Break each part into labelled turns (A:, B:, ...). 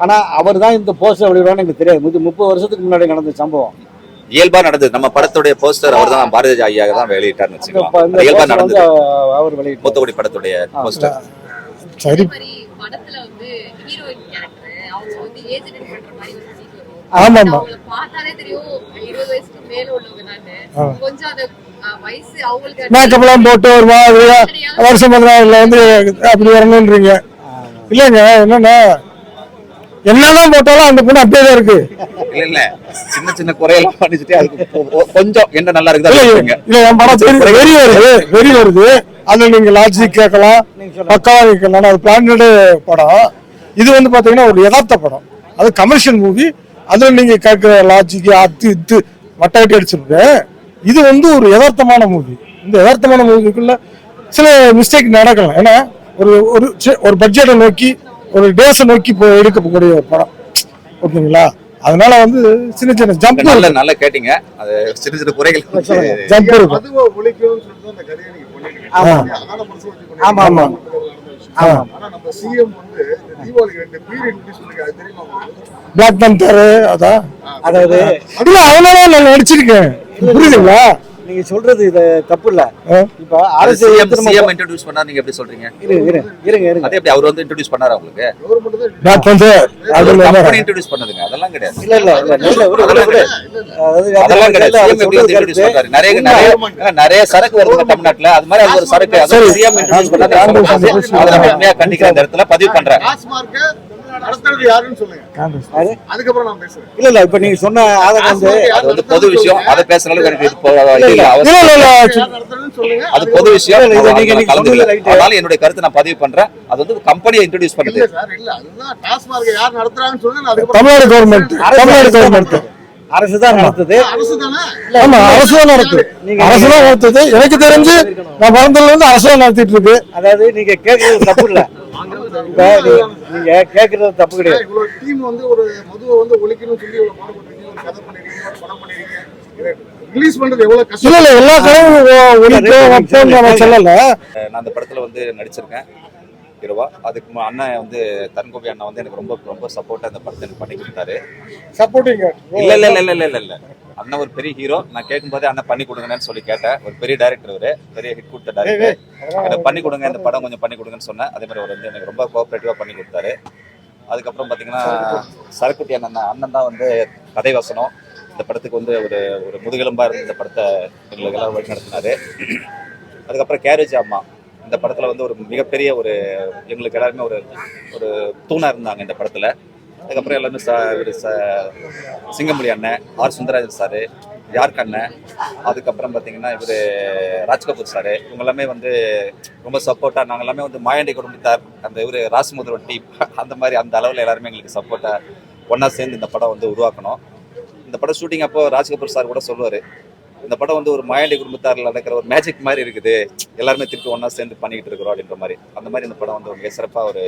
A: ஆனா அவர் தான் இந்த போஸ்டர் வெளியிடுவான்னு எனக்கு தெரியாது. முப்பது முப்பது வருஷத்துக்கு முன்னாடி நடந்த சம்பவம்.
B: இயல்பா நடந்தது. நம்ம படத்துடைய போஸ்டர் அவர் தான் பாரதி ஐயா தான் வெளியிட்டார்னு
A: இப்ப
B: வச்சுக்கலாம். இயல்பா நடந்தது.
A: அவர் வெளியிட்டார்.
B: மூத்தகுடி படத்துடைய போஸ்டர்
C: சரி.
D: அதே மாதிரி படத்துல வந்து ஹீரோயின் கேரக்டர் அவங்க வந்து ஏஜ் பண்ற மாதிரி ஒரு scene வரும்.
C: ஆமாமா.
D: அவங்கள பார்த்தாலே தெரியும் இருபது வயசுக்கு மேல உள்ளவங்க
C: ஆ.
D: நானு கொஞ்சம் அந்த அஹ், வயசு அவங்களுக்கு
C: மேக்கப் எல்லாம் போட்டு ஒரு மாதிரியா வருஷம் பதினாறுல வந்து அப்படி வரணுன்றீங்க இல்லைங்க என்னன்னா என்னதான் போட்டாலும் அந்த பொண்ணு அப்படியே தான் இருக்கு.
B: இல்ல இல்ல. சின்ன சின்ன குறையெல்லாம் பண்ணிச்சுட்டு அதுக்கு கொஞ்சம் என்ன நல்லா இருக்குதா
C: இல்ல என் படம் தெரி- வெறி வருது வெறி வருது அதுல நீங்க லாஜிக் கேட்கலாம். பக்காவா கேட்கலாம். அது பிளானடு படம். இது வந்து பாத்தீங்கன்னா ஒரு யதார்த்த படம். அது கமர்ஷியல் மூவி அதுல நீங்க கேட்கிற லாஜிக் அத்து இத்து வட்டாட்டி அடிச்சிருக்கு இது வந்து ஒரு யதார்த்தமான மூவி இந்த யதார்த்தமான மூவிக்குள்ள சில மிஸ்டேக் நடக்கலாம். ஏன்னா ஒரு ஒரு சி- ஒரு பட்ஜெட்டை நோக்கி ஒரு டேஸை நோக்கி எடுக்கக்கூடிய ஒரு படம். ஓகேங்களா? அதனால வந்து சின்ன சின்ன ஜம்ப்
B: நல்ல நல்லா கேட்டீங்க. அது சின்ன சின்ன குறைகள்
C: ஜம்ப் இருக்கும்.
A: ஆமா. ஆமா?
C: பிளாக் பந்தர் அதான்
A: அதாவது
C: அவனால நான் நடிச்சிருக்கேன். புரியுதுங்களா?
A: நீங்க சொல்றது இது தப்பு இல்ல. இப்ப அரசு
B: சிஎம் இன்ட்ரோடியூஸ் பண்ணா நீங்க எப்படி சொல்றீங்க?
A: இருங்க இருங்க இருங்க இருங்க.
B: அதே எப்படி அவர் வந்து இன்ட்ரோடியூஸ் பண்ணாரா உங்களுக்கு?
C: பந்தர் அப்படின்னு
B: கம்பெனி இன்ட்ரோடியூஸ் பண்ணதுங்க அதெல்லாம் கிடையாது.
A: இல்ல இல்ல இல்ல
B: அதெல்லாம் கிடையாது. சிஎம் எப்படி வந்து இன்ட்ரோடியூஸ். பண்றாரு? நிறைய நிறைய நிறைய சரக்கு வருதுங்க தமிழ்நாட்டுல. அது மாதிரி அது ஒரு சரக்கு. அது. சிஎம் இன்ட்ரோடியூஸ் பண்ணாரு. அதை நம்ம கண்டிக்கிற இடத்துல பதிவு பண்றேன்.
E: டாஸ்மார்க்க நடத்துறது யாருன்னு சொல்லுங்க.
A: அது?
E: அதுக்கப்புறம் நான் பேசுறேன்.
A: இல்ல இல்ல இப்ப நீங்க சொன்ன வந்து
B: அது வந்து பொது விஷயம் அதை பேசுற அளவுக்கு எனக்கு இது இல்ல
C: இல்ல
E: சொல்லுங்க.
B: அது பொது விஷயம்.
A: நீங்க- நீங்க.
B: அதனால என்னுடைய கருத்தை நான் பதிவு பண்றேன். அது வந்து கம்பெனியை இன்ட்ரோடியூஸ் பண்ணுது
E: இல்ல சார் இல்ல. அதுதான் டாஸ்மார்க்க யார் நடத்துறாங்கன்னு சொல்லுங்க நான்
C: தமிழ்நாடு கவர்மெண்ட் தமிழ்நாடு கவர்மெண்ட்
A: அரசு தான் நடத்துது.
E: அரசு தானே
C: ஆமா அரசு தான் நடத்துது.
A: நீங்க-
C: அரசு தான் நடத்துது. எனக்கு தெரிஞ்சு நான் பிறந்ததுல இருந்து அரசு தான் நடத்திட்டு இருக்கு.
A: அதாவது நீங்க கேக்குறது தப்பு இல்ல. நீங்க கேக்குறது தப்பு கிடையாது.
E: டீம் வந்து ஒரு மதுவை வந்து ஒழிக்கணும்னு சொல்லி இவ்வளவு பாடுபட்டிருக்கீங்க ஒரு கதை பண்ணிருக்கீங்க ஒரு படம் பண்ணிருக்கீங்க. ரிலீஸ் பண்றது எவ்வளவு கஷ்டம்?
C: இல்ல எல்லா நான் சொல்லல.
B: நான் அந்த படத்துல வந்து நடிச்சிருக்கேன். ஹீரோவா அதுக்கு அண்ணன் வந்து தன்கோபி அண்ணன் வந்து எனக்கு ரொம்ப ரொம்ப சப்போர்ட்டா அந்த படத்தை எனக்கு பண்ணி கொடுத்தாரு.
C: சப்போர்ட்டிங்
B: இல்ல இல்ல இல்ல இல்ல இல்ல இல்ல. அண்ணன் ஒரு பெரிய ஹீரோ நான் கேட்கும்போது அண்ணன் பண்ணி கொடுங்கன்னு சொல்லி கேட்டேன். ஒரு பெரிய டைரக்டர் அவரு பெரிய ஹிட் கொடுத்த டைரக்டர் எனக்கு பண்ணி கொடுங்க இந்த படம் கொஞ்சம் பண்ணி கொடுங்கன்னு சொன்னேன். அதே மாதிரி அவர் வந்து எனக்கு ரொம்ப கோஆபரேட்டிவா பண்ணி கொடுத்தாரு. அதுக்கப்புறம் பாத்தீங்கன்னா சரக்குட்டி அண்ணன். அண்ணன் தான் வந்து கதை வசனம். இந்த படத்துக்கு வந்து ஒரு ஒரு முதுகெலும்பா இருந்து இந்த படத்தை எங்களுக்கு எல்லாம் வழி நடத்தினாரு அதுக்கப்புறம் கேரேஜ் அம்மா. இந்த படத்தில் வந்து ஒரு மிகப்பெரிய ஒரு எங்களுக்கு எல்லாருமே ஒரு ஒரு தூணாக இருந்தாங்க இந்த படத்தில். அதுக்கப்புறம் எல்லாருமே சா ஒரு ச சிங்கமொழி அண்ணன் ஆர் சுந்தரராஜன் சாரு யார்க் அண்ணன் அதுக்கப்புறம் பார்த்தீங்கன்னா இவர் ராஜ்கபூர் சார் இவங்க எல்லாமே வந்து ரொம்ப சப்போர்ட்டாக நாங்கள் எல்லாமே வந்து மாயாண்டி குடும்பத்தார் அந்த இவர் ராசமுதிரன் டீம் அந்த மாதிரி அந்த அளவில் எல்லாருமே எங்களுக்கு சப்போர்ட்டாக ஒன்றா சேர்ந்து இந்த படம் வந்து உருவாக்கணும். இந்த படம் ஷூட்டிங் அப்போ ராஜ்கபூர் சார் கூட சொல்லுவார் இந்த படம் வந்து ஒரு மாயாண்டி குடும்பத்தாரில் நடக்கிற ஒரு மேஜிக் மாதிரி இருக்குது. எல்லாருமே திருப்பி ஒன்றா சேர்ந்து பண்ணிக்கிட்டு இருக்கிறோம் அப்படின்ற மாதிரி. அந்த மாதிரி இந்த படம் வந்து மிக சிறப்பாக ஒரு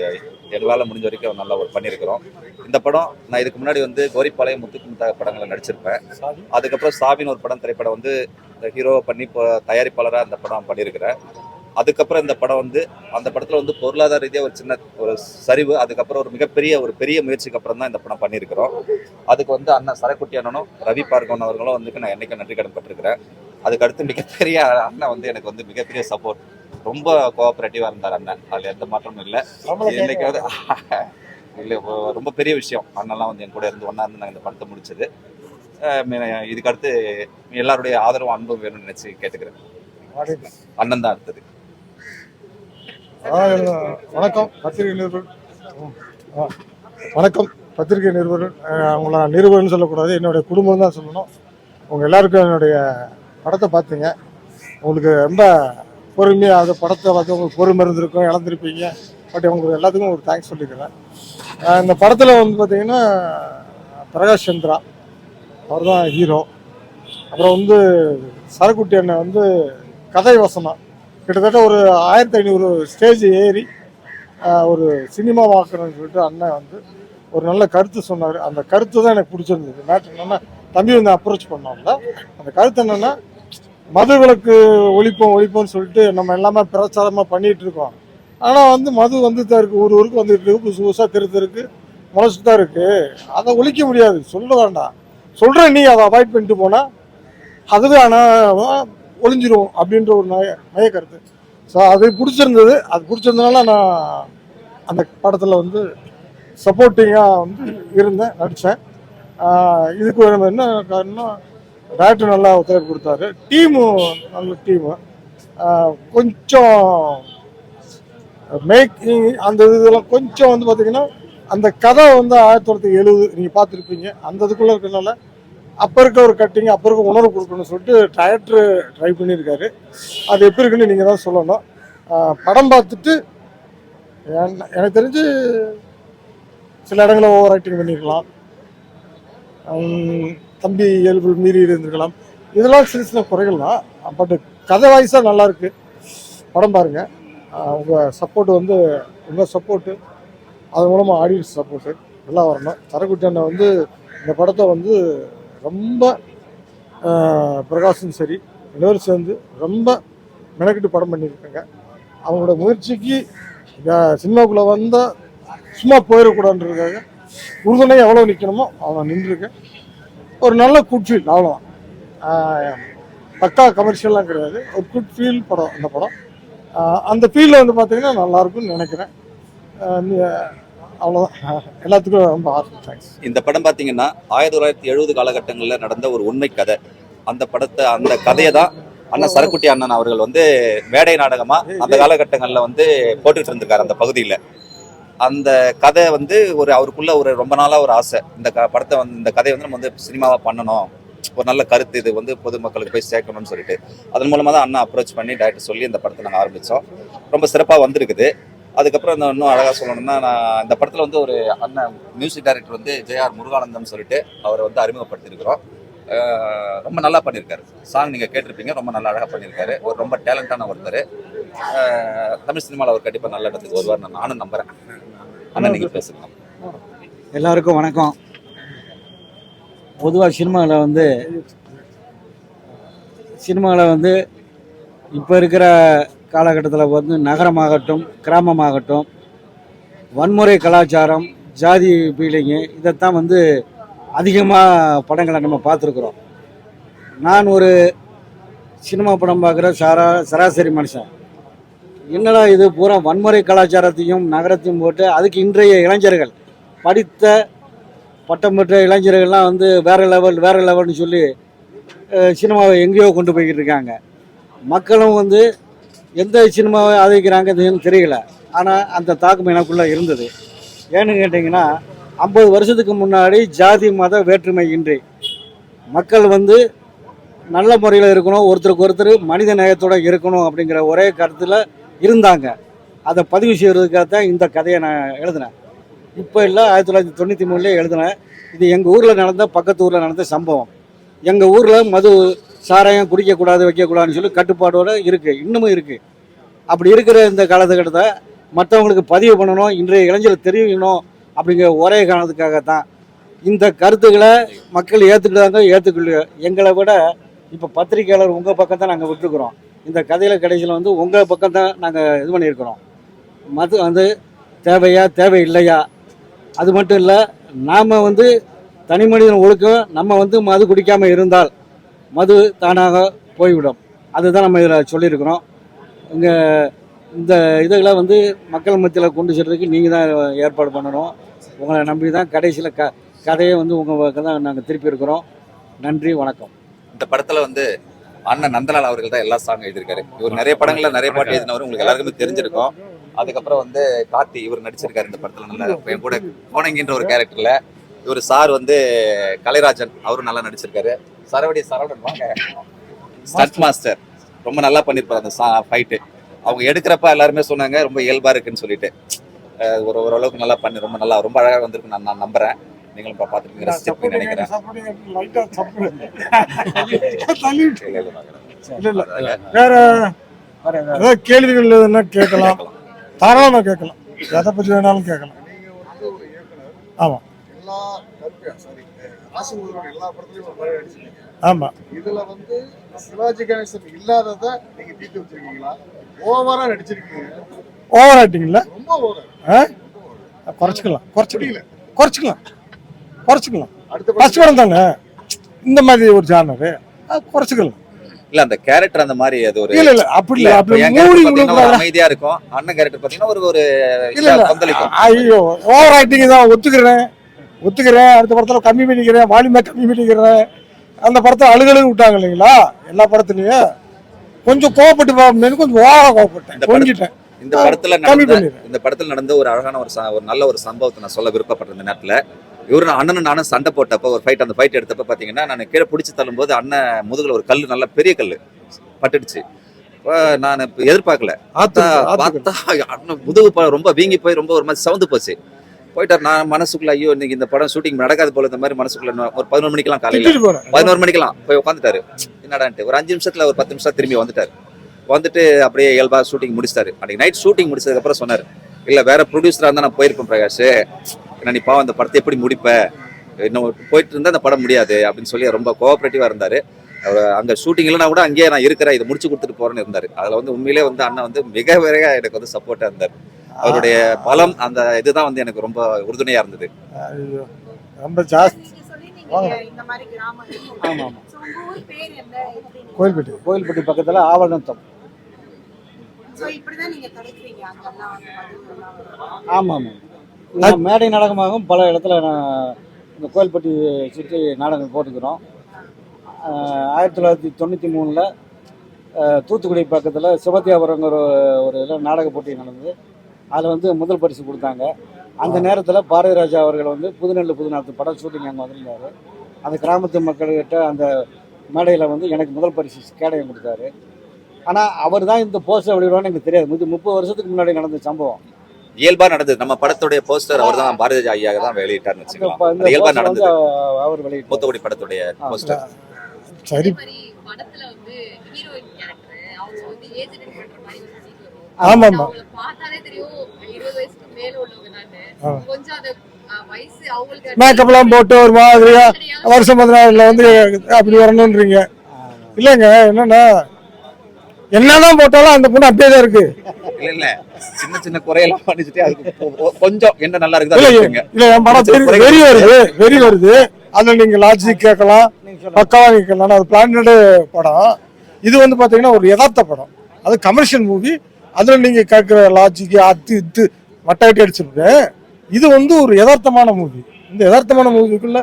B: எங்களால் முடிஞ்ச வரைக்கும் நல்லா ஒரு பண்ணியிருக்கிறோம். இந்த படம் நான் இதுக்கு முன்னாடி வந்து கோரிப்பாளையம் முத்துக்குமுத்தா படங்களை நடிச்சிருப்பேன். அதுக்கப்புறம் சாவின்னு ஒரு படம் திரைப்படம் வந்து ஹீரோவை பண்ணி இப்போ தயாரிப்பாளராக அந்த படம் பண்ணியிருக்கிறேன். அதுக்கப்புறம் இந்த படம் வந்து அந்த படத்தில் வந்து பொருளாதார ரீதியாக ஒரு சின்ன ஒரு சரிவு அதுக்கப்புறம் ஒரு மிகப்பெரிய ஒரு பெரிய முயற்சிக்கு அப்புறம் தான் இந்த படம் பண்ணியிருக்கிறோம். அதுக்கு வந்து அண்ணன் சரக்குட்டி அண்ணனும் ரவி பார்கவன் அவர்களும் வந்து நான் என்னைக்கும் நன்றி கடன் பட்டிருக்கிறேன் அதுக்கு அடுத்து மிகப்பெரிய அண்ணன் வந்து எனக்கு வந்து மிகப்பெரிய சப்போர்ட் ரொம்ப கோஆபரேட்டிவாக இருந்தார் அண்ணன். அதில் எந்த மாற்றமும் இல்லை. இன்னைக்கு வந்து இல்லை ரொம்ப பெரிய விஷயம். அண்ணன்லாம் வந்து என் கூட இருந்து ஒன்றா இருந்து நாங்கள் இந்த படத்தை முடிச்சது. இதுக்கு அடுத்து எல்லாருடைய ஆதரவும் அன்பும் வேணும்னு நினைச்சு கேட்டுக்கிறேன். அண்ணன் தான் அடுத்தது.
C: வணக்கம். பத்திரிகை நிருபர். வணக்கம். பத்திரிகை நிருபர் அவங்கள உங்களை நிருபர்னு சொல்லக்கூடாது. என்னுடைய குடும்பம் தான் சொல்லணும். உங்கள் எல்லாருக்கும் என்னுடைய படத்தை பார்த்தீங்க. உங்களுக்கு ரொம்ப பொறுமையாக அது படத்தை பார்த்து உங்களுக்கு பொறுமை இருந்திருக்கும் இழந்திருப்பீங்க. பட் உங்களுக்கு எல்லாத்துக்கும் ஒரு தேங்க்ஸ் சொல்லிக்கிறேன். இந்த படத்தில் வந்து பார்த்தீங்கன்னா பிரகாஷ் சந்திரா. அவர் தான் ஹீரோ அப்புறம் வந்து சரக்குட்டி அண்ணன் வந்து கதை வசனம். கிட்டத்தட்ட ஒரு ஆயிரத்தி ஐநூறு ஸ்டேஜ் ஏறி ஒரு சினிமா வாக்குறேன்னு சொல்லிட்டு அண்ணன் வந்து ஒரு நல்ல கருத்து சொன்னார். அந்த கருத்து தான் எனக்கு பிடிச்சிருந்தது. மேட்ரு என்னன்னா தம்பி வந்து அப்ரோச் பண்ணோம்ல அந்த கருத்து என்னென்னா மது விளக்கு ஒழிப்போம் ஒழிப்போம்னு சொல்லிட்டு நம்ம எல்லாமே பிரச்சாரமாக பண்ணிகிட்டு இருக்கோம். ஆனால் வந்து மது வந்து தான் இருக்குது ஒரு ஊருக்கு வந்துட்டு இருக்கு. புதுசு புதுசாக தெரு தெருக்கு முளைச்சிட்டு தான் இருக்குது அதை ஒழிக்க முடியாது. சொல்ல வேண்டாம். சொல்கிறேன் நீ. அதை அவாய்ட் பண்ணிட்டு போனால் அதுவே ஆனால் ஒளிஞ்சிரும் அப்படின்ற ஒரு நய நய கருத்து. ஸோ அது பிடிச்சிருந்தது. அது பிடிச்சிருந்தனால நான் அந்த படத்தில் வந்து சப்போர்ட்டிங்காக வந்து இருந்தேன் நடித்தேன் இதுக்கு என்ன காரணம் டேரக்டர் நல்லா ஒத்துழைப்பு கொடுத்தாரு. டீமும் நல்ல டீமு கொஞ்சம் மேக்கிங் அந்த இதெல்லாம் கொஞ்சம் வந்து பார்த்திங்கன்னா அந்த கதை வந்து ஆயிரத்தி தொள்ளாயிரத்தி எழுபது நீங்கள் பார்த்துருப்பீங்க. அந்த இதுக்குள்ளே இருக்கிறனால அப்போ இருக்க ஒரு கட்டிங் அப்போ இருக்க உணர்வு கொடுக்கணும்னு சொல்லிட்டு டயட்ரு ட்ரை பண்ணியிருக்காரு. அது எப்படி இருக்குன்னு நீங்கள் தான் சொல்லணும். படம் பார்த்துட்டு எனக்கு தெரிஞ்சு சில இடங்களில் ஓவர் ஆக்டிங் பண்ணியிருக்கலாம் தம்பி இயல்பு மீறி இருந்திருக்கலாம். இதெல்லாம் சின்ன சின்ன குறைகள் தான் பட் கதை வாய்ஸாக நல்லாயிருக்கு படம் பாருங்கள் உங்கள் சப்போர்ட் வந்து உங்கள் சப்போர்ட்டு அது மூலமாக ஆடியன்ஸ் சப்போர்ட்டு நல்லா வரணும். தரக்குட்டி அண்ணன் வந்து இந்த படத்தை வந்து ரொம்ப பிரகாஷும் சரி எல்லோரும் சேர்ந்து ரொம்ப மெனக்கிட்டு படம் பண்ணியிருக்காங்க. அவங்களோட முயற்சிக்கு இந்த சினிமாக்குள்ளே வந்தால் சும்மா போயிடக்கூடாதுன்றதுக்காக உறுதுணையாக எவ்வளோ நிற்கணுமோ அவன் நின்றுருக்கேன் ஒரு நல்ல குட் ஃபீல் அவ்வளோதான் பக்கா கமர்ஷியல்லாம் கிடையாது. ஒரு குட் ஃபீல் படம் அந்த படம். அந்த ஃபீலில் வந்து பார்த்திங்கன்னா நல்லாயிருக்கும்னு நினைக்கிறேன். அவ்வளோதான் எல்லாத்துக்கும் ரொம்ப ஆசை தேங்க்ஸ்
B: இந்த படம் பார்த்தீங்கன்னா ஆயிரத்தி தொள்ளாயிரத்தி எழுபது காலகட்டங்களில் நடந்த ஒரு உண்மை கதை. அந்த படத்தை அந்த கதையை தான் அண்ணன் சரக்குட்டி அண்ணன் அவர்கள் வந்து மேடை நாடகமா அந்த காலகட்டங்களில் வந்து போட்டுட்டு இருந்திருக்காரு அந்த பகுதியில். அந்த கதை வந்து ஒரு அவருக்குள்ள ஒரு ரொம்ப நாளா ஒரு ஆசை. இந்த க படத்தை வந்து இந்த கதையை வந்து நம்ம வந்து சினிமாவா பண்ணணும். ஒரு நல்ல கருத்து இது வந்து பொதுமக்களுக்கு போய் சேர்க்கணும்னு சொல்லிட்டு. அதன் மூலமா தான் அண்ணா அப்ரோச் பண்ணி டேரக்டர் சொல்லி இந்த படத்தை நாங்கள் ஆரம்பித்தோம் ரொம்ப சிறப்பாக வந்திருக்குது. அதுக்கப்புறம் இந்த இன்னும் அழகாக சொல்லணும்னா நான் இந்த படத்தில் வந்து ஒரு அண்ணன் மியூசிக் டைரக்டர் வந்து ஜெயார் முருகானந்தம் சொல்லிட்டு அவரை வந்து அறிமுகப்படுத்தியிருக்கிறோம். ரொம்ப நல்லா பண்ணியிருக்காரு. சாங் நீங்கள் கேட்டிருப்பீங்க ரொம்ப நல்லா அழகாக பண்ணியிருக்காரு. ஒரு ரொம்ப டேலண்டான ஒருத்தர். தமிழ் சினிமாவில் அவர் கண்டிப்பாக நல்ல இடத்துக்கு வருவார் நான் நானும் நம்புறேன். அண்ணா நீங்கள் பேசுங்க.
A: எல்லாருக்கும் வணக்கம். பொதுவாக சினிமாவில் வந்து சினிமாவில் வந்து இப்போ இருக்கிற காலகட்டத்தில் வந்து நகரமாகட்டும் கிராமமாகட்டும் வன்முறை கலாச்சாரம் ஜாதி பீலிங்கு இதைத்தான் வந்து அதிகமாக படங்களை நம்ம பார்த்துருக்குறோம். நான் ஒரு சினிமா படம் பார்க்குற சாரா சராசரி மனுஷன். என்னடா இது? பூரா வன்முறை கலாச்சாரத்தையும் நகரத்தையும் போட்டு அதுக்கு இன்றைய இளைஞர்கள் படித்த பட்டம் பெற்ற இளைஞர்கள்லாம் வந்து வேற லெவல் வேற லெவல்னு சொல்லி சினிமாவை எங்கேயோ கொண்டு போய்கிட்டு இருக்காங்க. மக்களும் வந்து எந்த சினிமாவை ஆதரிக்கிறாங்கன்னு தெரியல. ஆனால் அந்த தாக்கம் எனக்குள்ளே இருந்தது. ஏன்னு கேட்டிங்கன்னா ஐம்பது வருஷத்துக்கு முன்னாடி ஜாதி மத வேற்றுமை இன்றி மக்கள் வந்து நல்ல முறையில் இருக்கணும் ஒருத்தருக்கு ஒருத்தர் மனித நேயத்தோட இருக்கணும் அப்படிங்கிற ஒரே கருத்தில் இருந்தாங்க. அதை பதிவு செய்கிறதுக்காக தான் இந்த கதையை நான் எழுதினேன். இப்போ இல்லை ஆயிரத்தி தொள்ளாயிரத்தி தொண்ணூற்றி மூணுலேயே எழுதினேன். இது எங்கள் ஊரில் நடந்த பக்கத்து ஊரில் நடந்த சம்பவம். எங்கள் ஊரில் மது சாராயம் குடிக்கக்கூடாது வைக்கக்கூடாதுன்னு சொல்லி கட்டுப்பாடோடு இருக்குது இன்னமும் இருக்குது அப்படி இருக்கிற இந்த காலகட்டத்தை மற்றவங்களுக்கு பதிவு பண்ணணும் இன்றைய இளைஞர்கள் தெரிவிக்கணும் அப்படிங்கிற ஒரே காரணத்துக்காக தான் இந்த கருத்துக்களை மக்கள் ஏற்றுக்கிட்டாங்க ஏற்றுக்கலையோ எங்களை விட இப்போ பத்திரிக்கையாளர் உங்கள் பக்கம் தான் நாங்கள் விட்டுருக்குறோம். இந்த கதையில் கடைசியில் வந்து உங்கள் பக்கம் தான் நாங்கள் இது பண்ணியிருக்கிறோம். மது வந்து தேவையா தேவை இல்லையா அது மட்டும் இல்லை நாம் வந்து தனி மனிதன் ஒழுக்கம் நம்ம வந்து மது குடிக்காமல் இருந்தால் மது தானாக போய்விடும். அதுதான் நம்ம இதில் சொல்லியிருக்கிறோம். இங்கே இந்த இதுகளை வந்து மக்கள் மத்தியில் கொண்டு செல்றதுக்கு நீங்கள் தான் ஏற்பாடு பண்ணணும். உங்களை நம்பி தான் கடைசியில் க கதையை வந்து உங்கள் தான் நாங்கள் திருப்பி இருக்கிறோம். நன்றி வணக்கம்.
B: இந்த படத்தில் வந்து அண்ணன் நந்தலால் அவர்கள் தான் எல்லா சாங் எழுதியிருக்காரு. இவர் நிறைய படங்களில் நிறைய பாட்டு எழுதினவர் உங்களுக்கு எல்லாருக்குமே தெரிஞ்சிருக்கும். அதுக்கப்புறம் வந்து கார்த்தி இவர் நடிச்சிருக்காரு இந்த படத்தில் நல்லா என் கூட கோணங்கின்ற ஒரு கேரக்டரில் இவர் சார் வந்து கலைராஜன் அவரும் நல்லா நடிச்சிருக்காரு. சரவடி சரவணன் வாங்க. Stunt master. ரொம்ப நல்லா பண்ணிருப்பாரு அந்த ஃபைட்டு அவங்க எடுக்கிறப்ப எல்லாருமே சொன்னாங்க ரொம்ப இயல்பா இருக்குன்னு சொல்லிட்டு. ஒரு ஓரளவுக்கு நல்லா பண்ணி ரொம்ப நல்லா ரொம்ப அழகா வந்திருக்கு நான் நான் நம்புறேன். நீங்களும் இப்ப பார்த்துருப்பீங்க ரசிச்சிருப்பீங்கன்னு நினைக்கிறேன்.
C: வேற ஏதாவது கேள்விகள் எதுனா கேட்கலாம்? தாராளமாக கேட்கலாம். எதை பற்றி வேணாலும் கேட்கலாம்.
E: நீங்க வந்து ஒரு இயக்குனர்
C: ஆமா
E: எல்லா கருப்பையா சாரி ராசிமுதலோட எல்லா படத்துலயும் ஒரு மாதிரி நடிச்சிருக்கீங்க.
C: ஆமா.
E: இதுல வந்து சிவாஜி கணேசன் இல்லாதத நீங்க தீர்த்து வச்சிருக்கீங்களா? ஓவரா நடிச்சிருக்கீங்க.
C: ஓவர் ஆக்டிங் இல்லை
E: ரொம்ப ஓவர்
C: குறைச்சிக்கலாம். குறைச்சி
E: புரியல
C: குறைச்சிக்கலாம். குறைச்சிக்கலாம்.
E: அடுத்த
C: ஃபர்ஸ்ட் படம் தானே? இந்த மாதிரி ஒரு ஜானரு குறைச்சிக்கலாம்.
B: இல்ல அந்த கேரக்டர் அந்த மாதிரி அது ஒரு
C: இல்ல இல்ல அப்படி
B: இல்ல.
C: அப்படி மூடி
B: அமைதியா இருக்கும். அண்ணன் கேரக்டர் பாத்தீங்கன்னா ஒரு ஒரு
C: இல்ல ஐயோ ஓவர் ஆக்டிங் தான் ஒத்துக்கிறேன். ஒத்துக்கிறேன் அடுத்த படத்துல கம்மி பண்ணிக்கிறேன் வால்யூமை கம்மி பண்ணிக்கிறேன். அந்த படத்தை அழுகழுகு விட்டாங்க இல்லைங்களா? எல்லா படத்துலயும். கொஞ்சம் கோவப்பட்டு பார்ப்பேன் கொஞ்சம்
B: இந்த
C: கோவப்பட்டேன் கொஞ்சிட்டேன்
B: இந்த படத்துல நடந்த இந்த படத்துல நடந்த ஒரு அழகான ஒரு ஒரு நல்ல ஒரு சம்பவத்தை நான் சொல்ல விருப்பப்படுற இந்த நேரத்துல. இவரு அண்ணனும் நானும் சண்டை போட்டப்ப ஒரு ஃபைட் அந்த ஃபைட் எடுத்தப்ப பாத்தீங்கன்னா நான் கீழே பிடிச்சி தள்ளும்போது அண்ணன் முதுகுல ஒரு கல் நல்ல பெரிய கல் பட்டுடுச்சு. நான் எதிர்பார்க்கல. பார்த்தா அண்ணன் முதுகு ரொம்ப வீங்கி போய் ரொம்ப ஒரு மாதிரி சவுந்து போச்சு. போயிட்டார். நான் மனசுக்குள்ள ஐயோ இன்னைக்கு இந்த படம் ஷூட்டிங் நடக்காது போல இந்த மாதிரி மனசுக்குள்ள ஒரு பதினொரு மணிக்கெல்லாம் காலையில பதினோரு மணிக்கெல்லாம் போய் உட்காந்துட்டாரு என்னடான்ட்டு ஒரு அஞ்சு நிமிஷத்துல ஒரு பத்து நிமிஷம் திரும்பி வந்துட்டாரு. வந்துட்டு அப்படியே இயல்பா ஷூட்டிங் முடிச்சிட்டாரு. அன்னைக்கு நைட் ஷூட்டிங் முடிச்சதுக்கு அப்புறம் சொன்னாரு இல்ல வேற ப்ரொடியூசரா இருந்தா நான் போயிருப்பேன் பிரகாஷ். என்ன நீ பாவம் அந்த படத்தை எப்படி முடிப்ப? இன்னும் போயிட்டு இருந்தா அந்த படம் முடியாது அப்படின்னு சொல்லி ரொம்ப கோஆபரேட்டிவா இருந்தாரு. அங்க ஷூட்டிங் இல்லைனா கூட அங்கேயே நான் இருக்கிறேன் இதை முடிச்சு கொடுத்துட்டு போறேன்னு இருந்தாரு. அதுல வந்து உண்மையிலே வந்து அண்ணன் வந்து மிக மிக எனக்கு வந்து சப்போர்ட்டா இருந்தார். அவருடைய பலம் அந்த இதுதான் வந்து எனக்கு ரொம்ப உறுதுணையா இருந்தது.
C: ரொம்ப ஜாஸ்தி.
D: நீங்க சொல்லிருந்தீங்க இந்த மாதிரி கிராமம்
A: ஆமா ஆமா
D: So, உங்க ஊர் பேர் என்ன? எப்படி
C: கோயில்பட்டி.
A: கோயில்பட்டி பக்கத்தில் ஆவணத்தம். ஆமாம் ஆமாம். நான் மேடை நாடகமாகவும் பல இடத்துல நான் இந்த கோயில்பட்டி சுற்றி நாடகம் போட்டுக்கிறோம். ஆயிரத்தி தொள்ளாயிரத்தி தொண்ணூற்றி மூணில் தூத்துக்குடி பக்கத்தில் சிவத்தியாபுரங்கிற ஒரு இதில் நாடக போட்டி நடந்தது. அதில் வந்து முதல் பரிசு கொடுத்தாங்க. அந்த நேரத்தில் பாரதி ராஜா அவர்கள் வந்து புதுநெல்லு புதுநாத்து படம் ஷூட்டிங் அங்கே வந்திருந்தார். அந்த கிராமத்து மக்கள்கிட்ட அந்த மேடையில் வந்து எனக்கு முதல் பரிசு கேடயம் கொடுத்தாரு. ஆனால் அவர் தான் இந்த போஸ்டர் வெளியிடுவான்னு எனக்கு தெரியாது. முது முப்பது வருஷத்துக்கு முன்னாடி நடந்த சம்பவம்.
B: இயல்பா நடந்தது. நம்ம படத்துடைய போஸ்டர் அவர் தான் பாரதி ஐயா தான் வெளியிட்டார்னு வச்சுக்கலாம்.
A: ப- இந்த
B: அது இயல்பா
A: poster வந்து
B: நடந்தது.
A: அவர் வெளியிட்டார்.
B: மூத்தகுடி படத்துடைய போஸ்டர்
C: சரி.
D: படத்துல வந்து ஹீரோயின் கேரக்டர் அவங்க வந்து ஏஜ் அட்டன் பண்ற மாதிரி ஒரு scene வரும்.
C: ஆமா ஆமா மேக்கப்லாம் போட்டு ஒரு மாதிரியா வருஷம் பதினாறுல வந்து அப்படி வரணுன்றீங்க. இல்லைங்க என்னன்னா என்னதான் போட்டாலும் அந்த பொண்ணு அப்படியே தான் இருக்கு.
B: இல்ல இல்ல. சின்ன சின்ன குறையெல்லாம் பண்ணிச்சுட்டு அதுக்கு கொஞ்சம் என்ன நல்லா வச்சுக்கோங்க.
C: இல்ல என் படம் வெறி வருது வெறி வருது. அதுல நீங்க லாஜிக் கேட்கலாம் பக்காவா கேட்கலாம் அது பிளானடு படம். இது வந்து பாத்தீங்கன்னா ஒரு யதார்த்த படம். அது கமர்ஷியல் மூவி அதுல நீங்க கேட்கிற லாஜிக் அது இது மட்டாட்டி அடிச்சிருக்கு இது வந்து ஒரு யதார்த்தமான மூவி இந்த யதார்த்தமான மூவிக்குள்ள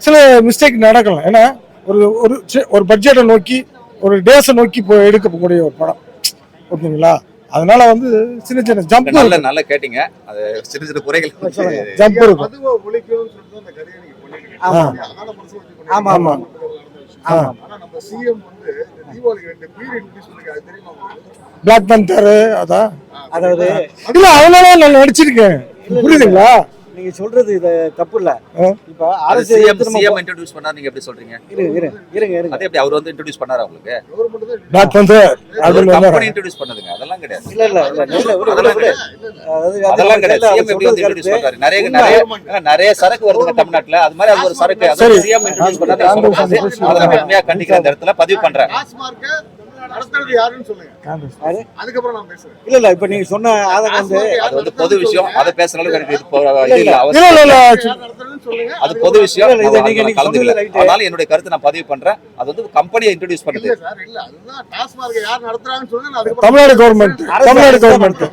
C: சில மிஸ்டேக் நடக்கலாம். ஏன்னா ஒரு ஒரு சி- ஒரு பட்ஜெட்டை நோக்கி ஒரு டேஸை நோக்கி போய் எடுக்கக்கூடிய ஒரு படம். ஓகேங்களா? அதனால வந்து சின்ன சின்ன ஜம்ப்
B: நல்ல நல்லா கேட்டீங்க. அது சின்ன சின்ன குறைகள்
C: ஜம்ப் இருக்கும்.
A: ஆமா. ஆமா, ஆமா.
E: நம்ம சிஎம் வந்து இந்த தீபாவளிக்கு ரெண்டு பீரியட் பண்ணிருக்காரு அது தெரியுமா?
C: பிளாக் பந்தர் அதான்
A: அதாவது
C: இல்ல அதனால நான் நடிச்சிருக்கேன். புரியுதுங்களா?
A: நீங்க சொல்றது இது தப்பு இல்ல. இப்ப
B: அது
A: அரசு
B: சிஎம் பண்ணா நீங்க எப்படி சொல்றீங்க?
A: இருங்க இருங்க இருங்க இருங்க.
B: அதே எப்படி அவர் வந்து இன்ட்ரோடியூஸ் பண்ணாரா உங்களுக்கு?
E: கவர்மெண்ட் தான்
C: பிளாக் பந்தர் அப்படின்னு
B: கம்பெனி
C: வந்தாரு.
B: இன்ட்ரோடியூஸ் பண்ணதுங்க அதெல்லாம் கிடையாது.
A: இல்ல இல்ல இல்ல
B: அதெல்லாம். கிடையாது.
A: அது
B: சிஎம் எப்படி வந்து இன்ட்ரோடியூஸ்
A: கருத்து.
B: பண்றாரு? நிறைய. நிறைய நிறைய சரக்கு வருதுங்க தமிழ்நாட்டுல. அது மாதிரி அது ஒரு சரக்கு. அது. சிஎம் இன்ட்ரோடியூஸ் பண்ணாரு.
C: காங்கிரஸ்
B: சொல்லக்கூடாது.
C: அந்த
B: அதை கண்டிக்கிற இடத்துல பதிவு பண்றேன்.
E: டாஸ்மார்க்க நடத்துறது யாருன்னு சொல்லுங்க.
C: காங்கிரஸ்.
A: யாரு?
E: அதுக்கப்புறம் நான் பேசுறேன்.
A: இல்ல இல்ல இப்ப நீங்க சொன்ன வந்து
E: டாஸ்மார்க்க
B: அது வந்து பொது விஷயம். அதை பேசுற அளவுக்கு எனக்கு இது
A: இல்ல,
B: இல்ல.
A: இல்ல.
C: இல்ல இல்ல இல்ல.
E: சொல்லுங்க.
B: அது பொது விஷயம்.
A: இல்ல, இல்ல, இதை நீங்க- right.
B: அதனால என்னுடைய கருத்தை நான் பதிவு பண்றேன். அது வந்து கம்பெனியை இன்ட்ரோடியூஸ் பண்ணுது.
E: இல்ல சார் இல்ல. அதுதான் டாஸ்மார்க்க யார் நடத்துறாங்கன்னு சொல்லுங்க. நான் அதுக்கப்புறம்
C: தமிழ்நாடு கவர்மெண்ட் தமிழ்நாடு கவர்மெண்ட்.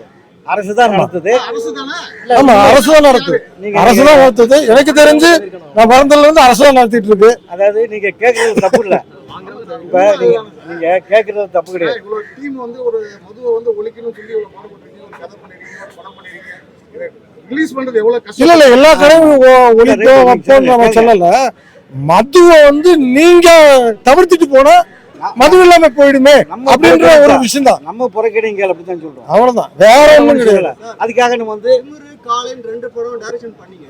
A: அரசு தான் நடத்துது.
E: அரசு தானே?
C: ஆமா அரசு தான் நடத்துது. அரசு தான் நடத்துது. எனக்கு தெரிஞ்சு நான் பிறந்ததுல இருந்து அரசு தான் நடத்திட்டு இருக்கு.
A: அதாவது நீங்க கேக்குறது தப்பு இல்ல. இப்ப நீங்க நீங்க கேக்குறது தப்பு கிடையாது.
E: இவ்வளவு டீம் வந்து ஒரு மதுவை வந்து ஒழிக்கணும்னு சொல்லி இவ்வளவு பாடுபட்டிருக்கீங்க ஒரு கதை பண்ணிருக்கீங்க ஒரு படம் பண்ணிருக்கீங்க. ரிலீஸ் பண்றது எவ்வளவு
C: இல்ல
E: கஷ்டம்
C: இல்ல எல்லா கடையும் ஒழிப்போம் வைப்போம் நம்ம சொல்லல. மதுவை வந்து நீங்க தவிர்த்துட்டு போனா மது இல்லாம போயிடுமே
A: நம்ம
C: அப்படின்ற ஒரு விஷயம் தான்
A: நம்ம புறக்கணிங்க அப்படிதான் சொல்றோம்.
C: அவ்வளவுதான். வேற ஒண்ணும் கிடையாது.
A: அதுக்காக நம்ம வந்து
F: காலைன்னு ரெண்டு படம் டைரக்ஷன் பண்ணீங்க.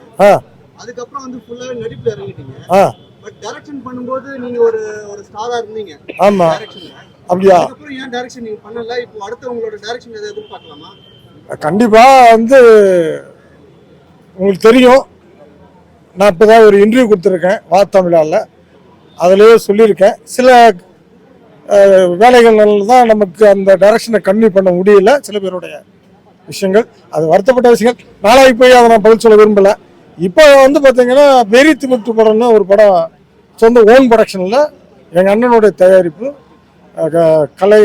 F: அதுக்கப்புறம் வந்து ஃபுல்லாவே நடிப்புல இறங்கிட்டீங்க. டைரக்ஷன் பண்ணும்போது நீங்க ஒரு ஒரு ஸ்டாரா இருந்தீங்க.
C: ஆமா. அப்படியா?
F: அதுக்கப்புறம் ஏன் டைரக்ஷன் நீங்க பண்ணல? இப்போ அடுத்து உங்களோட டைரக்ஷன் எதை எதிர்பார்க்கலாமா?
C: கண்டிப்பா வந்து உங்களுக்கு தெரியும். நான் இப்போதான் ஒரு இன்டர்வியூ கொடுத்துருக்கேன் வா தமிழால. அதுலேயே சொல்லியிருக்கேன். சில அஹ், வேலைகள்னால தான் நமக்கு அந்த டைரக்ஷனை கன்வியூ பண்ண முடியல சில பேருடைய விஷயங்கள். அது வருத்தப்பட்ட விஷயங்கள். நாளைக்கு போய் அதை நான் பதில் சொல்ல விரும்பல. இப்போ வந்து பார்த்தீங்கன்னா வெறி திமிட்டு படம்னு ஒரு படம் சொந்த ஓன் ப்ரொடக்ஷனில் எங்கள் அண்ணனுடைய தயாரிப்பு க- கலை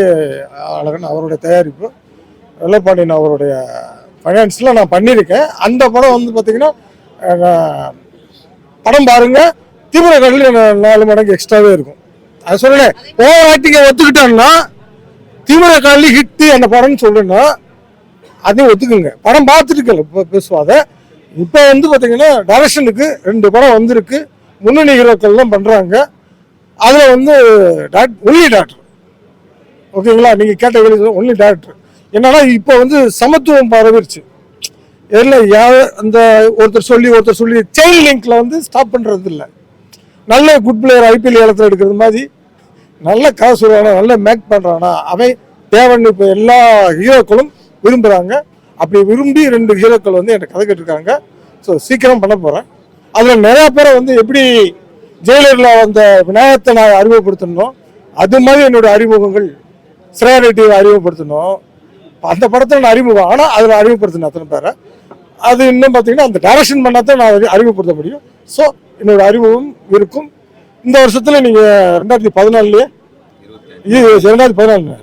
C: அழகன் அவருடைய தயாரிப்பு வெள்ளப்பாண்டியன் அவருடைய ஃபைனான்ஸில் நான் பண்ணியிருக்கேன். அந்த படம் வந்து பார்த்தீங்கன்னா படம் பாருங்கள் தீவிர கடலில் நாலு மடங்கு எக்ஸ்ட்ராவே இருக்கும். அது சொல்லுறேன் ஓவர் ஆக்டிங்கை ஒத்துக்கிட்டோம்னா தீவிர காலி ஹிட்டு அந்த படம்னு சொல்லுன்னா அதையும் ஒத்துக்குங்க. படம் பார்த்துருக்கல இப்போ பேசுவாத. இப்போ வந்து பார்த்தீங்கன்னா டைரக்ஷனுக்கு ரெண்டு படம் வந்திருக்கு. முன்னணி ஹீரோக்கள்லாம் பண்ணுறாங்க அதில் வந்து டாக்டர் ஒன்லி டாக்டர் ஓகேங்களா? நீங்கள் கேட்ட கேள்வி ஒன்லி டாக்டர் என்னன்னா இப்போ வந்து சமத்துவம் பரவிருச்சு. இல்லை யார் அந்த ஒருத்தர் சொல்லி ஒருத்தர் சொல்லி செயின் லிங்க்ல வந்து ஸ்டாப் பண்ணுறது இல்லை. நல்ல குட் பிளேயர் ஐபிஎல் ஏலத்தில் எடுக்கிறது மாதிரி நல்ல காசு வருவானா நல்ல மேக் பண்ணுறானா அவன் தேவன் இப்போ எல்லா ஹீரோக்களும் விரும்புகிறாங்க அப்படி விரும்பி ரெண்டு ஹீரோக்கள் வந்து என்கிட்ட கதை கேட்டிருக்காங்க. ஸோ சீக்கிரம் பண்ண போகிறேன் அதில் நிறையா பேரை வந்து எப்படி ஜெயிலரில் வந்த விநாயகத்தை நான் அறிமுகப்படுத்தணும் அது மாதிரி என்னோட அறிமுகங்கள் ஸ்ரேயா ரெட்டி அறிமுகப்படுத்தணும். அந்த படத்தில் நான் அறிமுகம் ஆனால் அதில் அறிமுகப்படுத்தணும் அத்தனை பேரை. அது இன்னும் பார்த்தீங்கன்னா அந்த டைரக்ஷன் பண்ணாதான் நான் அறி- அறிமுகப்படுத்த முடியும். ஸோ என்னோட அறிமுகம் இருக்கும். இந்த வருஷத்துல நீங்க ரெண்டாயிரத்தி பதினாலுலயே ரெண்டாயிரத்தி பதினாலு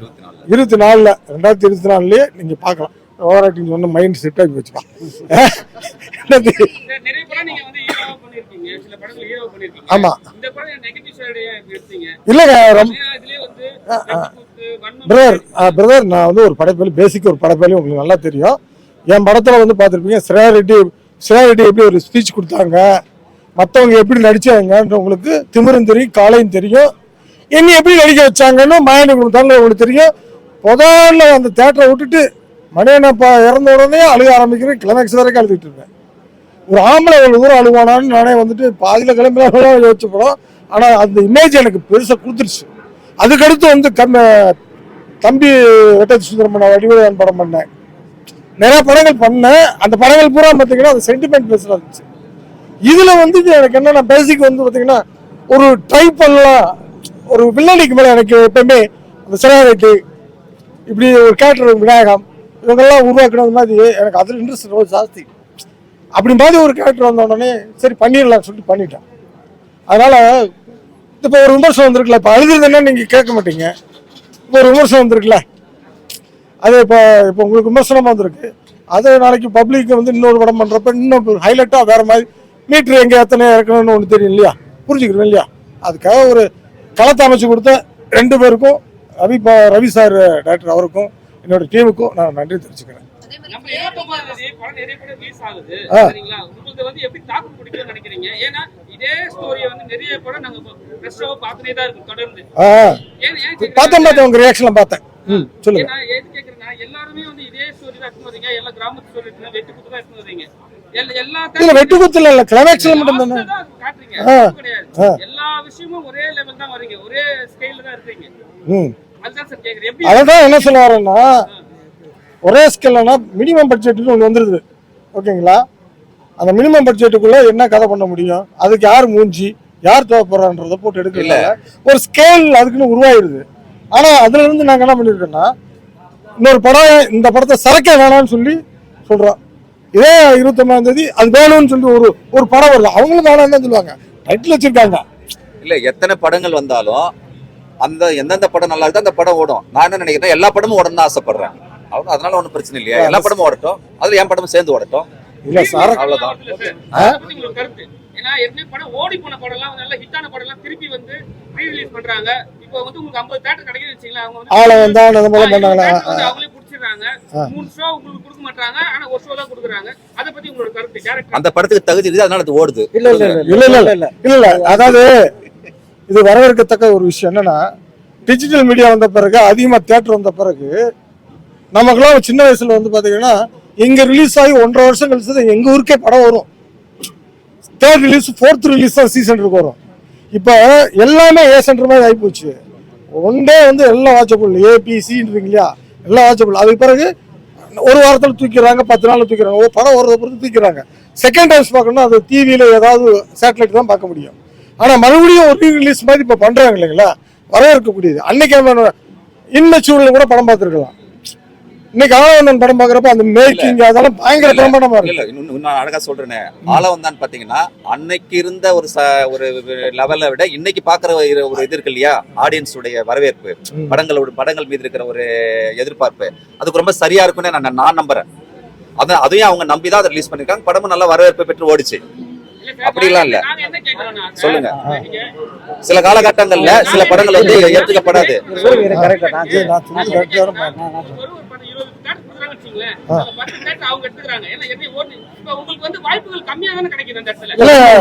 C: இருபத்தி நாலுல ரெண்டாயிரத்தி இருபத்தி நாலுலயே நீங்க பார்க்கலாம். ஓவர் ஆக்டிங் சொன்ன மைண்ட் செட் ஆகி வச்சுக்கலாம் என்னது? ஆமா. இல்லைங்க பிரதர் பிரதர் நான் வந்து ஒரு படைப்பாளி பேசிக் ஒரு படைப்பாளி உங்களுக்கு நல்லா தெரியும். என் படத்துல வந்து பார்த்துருப்பீங்க ஸ்ரேயா ரெட்டி ஸ்ரேயா ரெட்டி எப்படி ஒரு ஸ்பீச் கொடுத்தாங்க? மற்றவங்க எப்படி நடிச்சாங்கன்ற உங்களுக்கு திமிரும் தெரியும் காலையும் தெரியும். என்னை எப்படி நடிக்க வச்சாங்கன்னு மாயனி கொடுத்தாங்க உங்களுக்கு தெரியும். முதல்ல அந்த தேட்டரை விட்டுட்டு மணியனப்பா இறந்த உடனே அழுக ஆரம்பிக்கிறேன். கிளைமேக்ஸ் வரைக்கும் அழுதுட்டு இருந்தேன். ஒரு ஆம்பளை ஒரு தூரம் அழுவானான்னு நானே வந்துட்டு பாதியில் கிளம்பினா யோசிச்சு படம். ஆனால் அந்த இமேஜ் எனக்கு பெருசாக கொடுத்துருச்சு. அதுக்கடுத்து வந்து கம்ம தம்பி வெட்டச்சி சுந்தரமன் வடிவேலன் படம் பண்ணேன். நிறைய படங்கள் பண்ணேன். அந்த படங்கள் பூரா பார்த்தீங்கன்னா அது சென்டிமெண்ட் பேசுகிறா இருந்துச்சு. இதில் வந்து இது எனக்கு என்னென்ன பேசிக் வந்து பார்த்தீங்கன்னா ஒரு ட்ரை பண்ணலாம் ஒரு வில்லனிக்கு மேலே எனக்கு எப்பயுமே அந்த சிறாரெட்டி இப்படி ஒரு கேரக்டர் விநாயகம் இவங்கெல்லாம் உருவாக்கினது மாதிரி எனக்கு அதில் இன்ட்ரெஸ்ட் ரொம்ப ஜாஸ்தி. அப்படி மாதிரி ஒரு கேரக்டர் வந்த உடனே சரி பண்ணிடலாம்னு சொல்லிட்டு பண்ணிட்டேன். அதனால் இப்போ ஒரு விமர்சனம் வந்திருக்குல்ல இப்போ அழுதுறதுன்னா நீங்கள் கேட்க மாட்டீங்க. இப்போ ஒரு விமர்சனம் வந்திருக்குல்ல அது இப்போ இப்போ உங்களுக்கு விமர்சனமாக வந்திருக்கு. அதே நாளைக்கு பப்ளிக் வந்து இன்னொரு படம் பண்ணுறப்ப இன்னும் ஹைலைட்டாக வேறு மாதிரி மீட்ரு எங்கே எத்தனை இறக்கணும்னு ஒன்று தெரியும் இல்லையா? புரிஞ்சுக்கிறோம் இல்லையா? அதுக்காக ஒரு களத்தை அமைச்சு கொடுத்த ரெண்டு பேருக்கும் ரவி பா- ரவி சார் டாக்டர் அவருக்கும் என்னோட டீமுக்கும் நான் நன்றி தெரிவிச்சுக்கிறேன். பார்த்தேன் பார்த்தேன் உங்கள் ரியாக்ஷன்லாம் பார்த்தேன். ம் சொல்லுங்க.
G: எல்லாருமே வந்து இதே ஸ்டோரி தான் எடுத்து வரீங்க எல்லா கிராமத்து ஸ்டோரி எடுத்து வெட்டு குத்து தான் எடுத்து வரீங்க எல்லா
C: இல்லை வெட்டு குத்துல இல்லை கிளைமேக்ஸில் மட்டும் தானே.
G: காட்டுறீங்க. எல்லா விஷயமும் ஒரே லெவல் தான் வரீங்க ஒரே ஸ்கேல்ல தான் இருக்கீங்க
C: ம். அதான் என்ன சொல்ல வரேன்னா ஒரே ஸ்கேல்னா மினிமம் பட்ஜெட்டுன்னு ஒன்று வந்துருது. ஓகேங்களா? அந்த மினிமம் பட்ஜெட்டுக்குள்ள என்ன கதை பண்ண முடியும்? அதுக்கு யார் மூஞ்சி? யார் தேவைப்படுறான்றத போட்டு எடுக்கல ஒரு ஸ்கேல் அதுக்குன்னு உருவாயிருது. ஆனா அதுல இருந்து நாங்க என்ன பண்ணிருக்கோம்னா இன்னொரு படம் இந்த படத்தை சரக்கே வேணாம்னு சொல்லி சொல்றோம். இதே இருபத்தொன்னாம் தேதி அது வேணும்னு சொல்லி ஒரு ஒரு படம் வருது. அவங்களும் வேணாம்னு தான் சொல்லுவாங்க. டைட்டில் வச்சிருக்காங்க.
B: இல்ல எத்தனை படங்கள் வந்தாலும் அந்த எந்தெந்த படம் நல்லா இருக்கோ அந்த படம் ஓடும். நான் என்ன நினைக்கிறேன் எல்லா படமும் ஓடணும்னு ஆசைப்படுறேன். அவ்வளவு அதனால ஒண்ணும் பிரச்சனை இல்லையா? எல்லா படமும் ஓடட்டும். அதுல என் படமும் சேர்ந்து ஓடட்டும்.
C: இல்ல சரக்கு
B: அவ்வளவுதான்.
G: ஏன்னா ஏற்கனவே படம் ஓடி போன படம் எல்லாம் நல்ல ஹிட்டான படம் எல்லாம் திருப்பி வந்து ரீ ரிலீஸ் பண்றாங்க. இப்போ வந்து உங்களுக்கு ஐம்பது தேட்டர் கிடைக்குதுன்னு வச்சுங்களேன் அவங்க வந்து
C: ஆளை வந்தா அந்த மாதிரி
G: அவங்களே புடிச்சிடுறாங்க மூணு ஷோ உங்களுக்கு கொடுக்க மாட்டாங்க. ஆனா ஒரு ஷோ தான் கொடுக்குறாங்க. அதை பத்தி உங்களோட கருத்து டேரக்டர்
B: அந்த படத்துக்கு தகுதி இருக்குது அதனால அது ஓடுது.
A: இல்ல இல்ல இல்ல
C: இல்ல, இல்ல,
A: இல்ல இல்ல
C: இல்ல இல்ல. அதாவது இது வரவேற்கத்தக்க ஒரு விஷயம் என்னன்னா டிஜிட்டல் மீடியா வந்த பிறகு அதிகமாக தேட்டர் வந்த பிறகு நமக்குலாம் சின்ன வயசுல வந்து பார்த்தீங்கன்னா இங்கே ரிலீஸ் ஆகி ஒன்றரை வருஷம் கழிச்சு தான் ஊருக்கே படம் வரும். தேர்ட் ரிலீஸ் ஃபோர்த் ரிலீஸ் தான் சி சென்டருக்கு வரும். இப்போ எல்லாமே ஏ சென்டர் மாதிரி ஆகிப்போச்சு ஒன் டே வந்து எல்லாம் வாட்சபிள் ஏபிசின்றீங்க இல்லையா? எல்லாம் வாட்சபிள் அதுக்கு பிறகு ஒரு வாரத்தில் தூக்கிறாங்க பத்து நாளில் தூக்கிறாங்க ஒரு படம் வர்றத பொறுத்து தூக்கிறாங்க செகண்ட் டைம்ஸ் பார்க்கணும்னா அது டிவியில் ஏதாவது சேட்டலைட் தான் பார்க்க முடியும். ஆனால் மறுபடியும் ஒரு ரிலீஸ் மாதிரி இப்போ பண்ணுறாங்க இல்லைங்களா? வரவேற்கக்கூடியது. அன்னைக்கு இன்மெச்சூரில் கூட படம் பார்த்துருக்கலாம். இன்னைக்கு ஆனந்தன் படம் பாக்குறப்ப அந்த மேக்கிங் அதெல்லாம் பயங்கர. பிரமாண்டமா இருக்கு.
B: இன்னும் நான் அழகா சொல்றேனே. ஆளவன் தான் பாத்தீங்கன்னா அன்னைக்கு இருந்த ஒரு ச ஒரு லெவலை விட இன்னைக்கு பாக்குற ஒரு இது இருக்கு இல்லையா? ஆடியன்ஸ் உடைய வரவேற்பு. படங்களோட படங்கள் மீது இருக்கிற ஒரு எதிர்பார்ப்பு. அதுக்கு ரொம்ப சரியா இருக்கும்னு நான் நான் நம்புறேன். அதான் அதையும் அவங்க நம்பி தான் அதை ரிலீஸ் பண்ணிருக்காங்க படமும் நல்ல வரவேற்பு பெற்று ஓடிச்சு. அப்படிலாம் இல்ல. சொல்லுங்க. சில காலகட்டங்கள்ல சில படங்கள் வந்து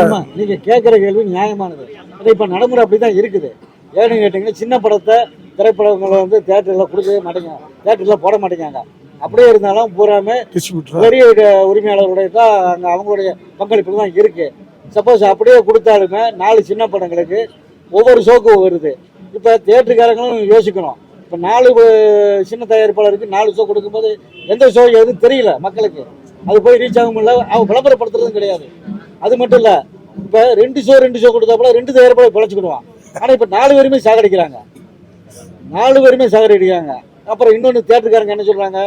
A: ஆமா, நீங்க கேட்குற கேள்வி நியாயமானது. அது இப்போ நடைமுறை அப்படிதான் இருக்குது. ஏன்னு கேட்டிங்கன்னா சின்ன படத்தை திரைப்படங்களை வந்து தேட்டரில் கொடுக்கவே மாட்டேங்க. தேட்டரில் போட மாட்டேங்காங்க அப்படியே இருந்தாலும் பூராமே பெரிய உரிமையாளருடைய தான் அங்கே அவங்களுடைய பங்களிப்பு தான் இருக்கு. சப்போஸ் அப்படியே கொடுத்தாலுமே நாலு சின்ன படங்களுக்கு ஒவ்வொரு ஷோக்கு வருது. இப்போ தேட்டருக்காரங்களும் யோசிக்கணும். இப்போ நாலு சின்ன தயாரிப்பாளருக்கு நாலு ஷோ கொடுக்கும்போது எந்த ஷோ எதுவும் தெரியல மக்களுக்கு. அது போய் ரீச் ஆகும் இல்லை அவங்க விளம்பரப்படுத்துறதும் கிடையாது. அது மட்டும் இல்லை இப்போ ரெண்டு ஷோ ரெண்டு ஷோ கொடுத்தாப்புல ரெண்டு தயாரிப்பாளர் பிழைச்சிக்கிடுவான். ஆனால் இப்போ நாலு பேருமே சாகடிக்கிறாங்க. நாலு பேருமே சாகடிக்கிறாங்க. அப்புறம் இன்னொன்று தேட்டருக்காரங்க என்ன சொல்கிறாங்க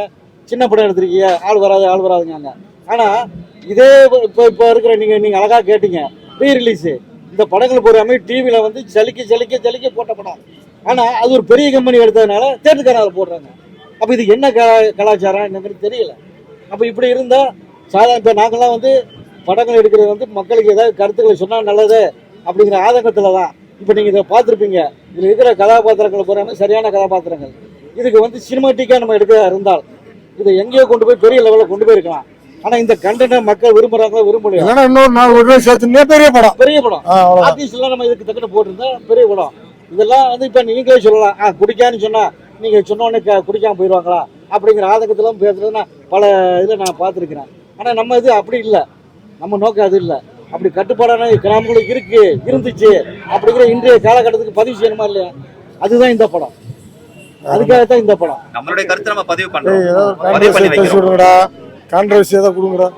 A: சின்ன படம் எடுத்திருக்கீங்க ஆள் வராது ஆள் வராதுங்க ஆனால் இதே இப்போ இப்போ இருக்கிற நீங்கள் நீங்கள் அழகாக கேட்டீங்க ரீ ரிலீஸு இந்த படங்கள் பூராமே டிவியில் வந்து ஜலிக்க ஜலிக்க ஜலிக்க போட்ட படம். ஆனால் அது ஒரு பெரிய கம்பெனி எடுத்ததுனால தேட்டருக்காரங்க அதை போடுறாங்க. அப்போ இது என்ன கலா கலாச்சாரம் என்னங்கிறது தெரியல. அப்போ இப்படி இருந்தால் சாதாரண இப்போ நாங்கள்லாம் வந்து படங்கள் எடுக்கிறது வந்து மக்களுக்கு ஏதாவது கருத்துக்களை சொன்னால் நல்லது அப்படிங்கிற ஆதங்கத்தில் தான் இப்போ நீங்கள் இதை பார்த்துருப்பீங்க. இதில் இருக்கிற கதாபாத்திரங்கள் பூராமே சரியான கதாபாத்திரங்கள். இதுக்கு வந்து சினிமாட்டிக்காக நம்ம எடுக்க இருந்தால் இதை எங்கேயோ கொண்டு போய் பெரிய லெவலில் கொண்டு போயிருக்கலாம். ஆனால் இந்த கண்டென்ட்டை மக்கள் விரும்புகிறாங்களோ விரும்பலையோ?
C: இன்னொரு ஒரு சேர்த்துனே பெரிய படம்.
A: பெரிய படம். ஆர்டிஸ்ட்லாம் நம்ம இதுக்கு தக்கன போட்டிருந்தா பெரிய படம். இதெல்லாம் வந்து இப்போ நீங்களே சொல்லலாம். ஆ குடிக்கான்னு சொன்னால் நீங்கள் சொன்ன உடனே குடிக்காம போயிடுவாங்களா அப்படிங்கிற ஆதங்கத்திலாம் பேசுறது நான் பல இதில் நான் பார்த்துருக்கிறேன். ஆனால் நம்ம இது அப்படி இல்லை. நம்ம நோக்கம் அது இல்லை. அப்படி கட்டுப்பாடான கிராமங்களுக்கு இருக்கு இருந்துச்சு. அப்படிங்கிற இன்றைய காலகட்டத்துக்கு பதிவு செய்யணுமா இல்லையா? அதுதான் இந்த படம். அதுக்காகத்தான் இந்த படம்.
B: நம்மளுடைய கருத்தை நம்ம பதிவு பண்றோம்.
C: ஏதாவது
B: பதிவு பண்ணி வைக்கிறோம்.
C: கான்ட்ரவர்சி ஏதாவது கொடுங்கடா.